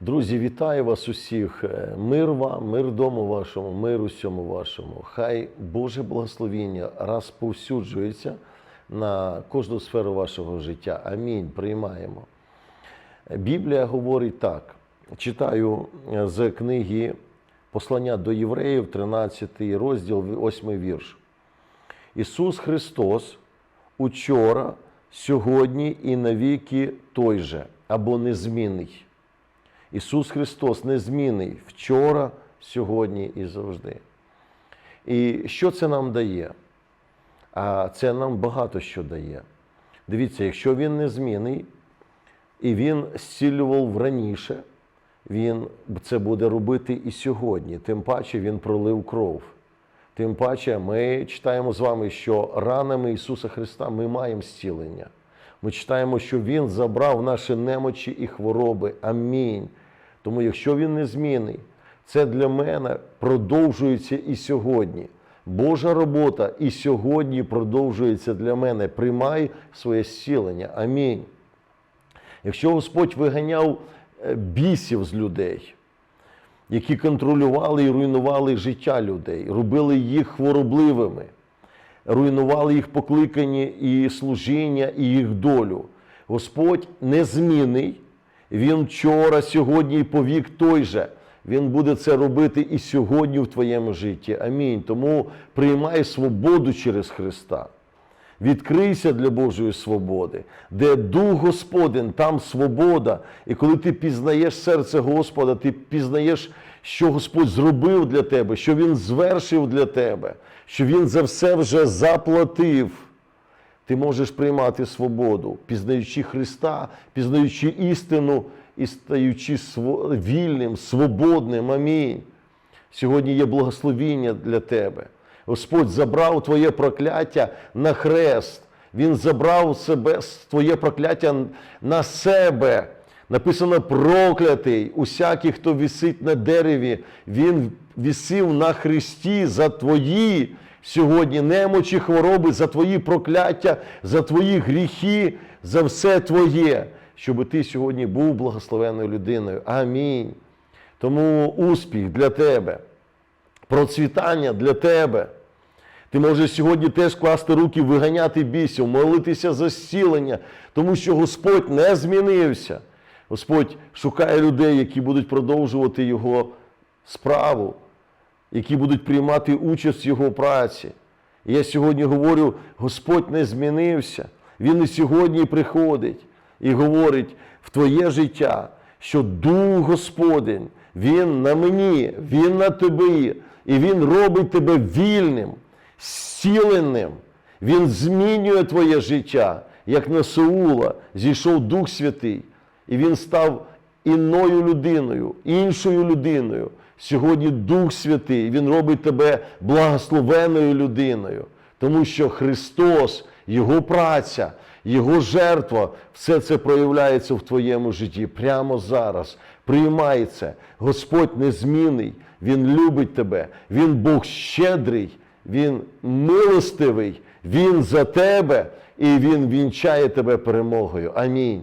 Друзі, вітаю вас усіх. Е, Мир вам, мир дому вашому, мир усьому вашому. Хай Боже благословіння розповсюджується на кожну сферу вашого життя. Амінь. Приймаємо. Біблія говорить так. Читаю е, з книги Послання до євреїв, 13 розділ, 8 вірш. Ісус Христос учора, сьогодні і навіки той же, або незмінний. Ісус Христос незмінний вчора, сьогодні і завжди. І що це нам дає? А це нам багато що дає. Дивіться, якщо Він незмінний, і Він зцілював раніше, Він це буде робити і сьогодні. Тим паче Він пролив кров. Тим паче, ми читаємо з вами, що ранами Ісуса Христа ми маємо зцілення. Ми читаємо, що Він забрав наші немочі і хвороби. Амінь. Тому, якщо Він незмінний, це для мене продовжується і сьогодні. Божа робота і сьогодні продовжується для мене. Приймай своє зцілення. Амінь. Якщо Господь виганяв е, бісів з людей, які контролювали і руйнували життя людей, робили їх хворобливими, руйнували їх покликання і служіння, і їх долю. Господь незмінний, Він вчора, сьогодні і повік той же. Він буде це робити і сьогодні в твоєму житті. Амінь. Тому приймай свободу через Христа. Відкрийся для Божої свободи, де Дух Господень, там свобода. І коли ти пізнаєш серце Господа, ти пізнаєш, що Господь зробив для тебе, що Він звершив для тебе, що Він за все вже заплатив. Ти можеш приймати свободу, пізнаючи Христа, пізнаючи істину і стаючи вільним, свободним. Амінь. Сьогодні є благословіння для тебе. Господь забрав твоє прокляття на хрест. Він забрав себе, твоє прокляття на себе. Написано проклятий, усякий, хто висить на дереві, він висів на хресті за твої сьогодні немочі, хвороби, за твої прокляття, за твої гріхи, за все твоє, щоб ти сьогодні був благословенною людиною. Амінь. Тому успіх для тебе процвітання для тебе. Ти можеш сьогодні теж класти руки, виганяти бісів, молитися за зцілення, тому що Господь не змінився. Господь шукає людей, які будуть продовжувати Його справу, які будуть приймати участь в Його праці. І я сьогодні говорю, Господь не змінився. Він і сьогодні приходить і говорить в твоє життя, що Дух Господень, Він на мені, Він на тобі, і Він робить тебе вільним, зціленим. Він змінює твоє життя, як на Саула зійшов Дух Святий, і він став іною людиною, іншою людиною. Сьогодні Дух Святий, Він робить тебе благословеною людиною, тому що Христос, Його праця, Його жертва, все це проявляється в твоєму житті прямо зараз. Приймай. Господь незмінний, Він любить тебе, Він Бог щедрий, Він милостивий, Він за тебе і Він вінчає тебе перемогою. Амінь.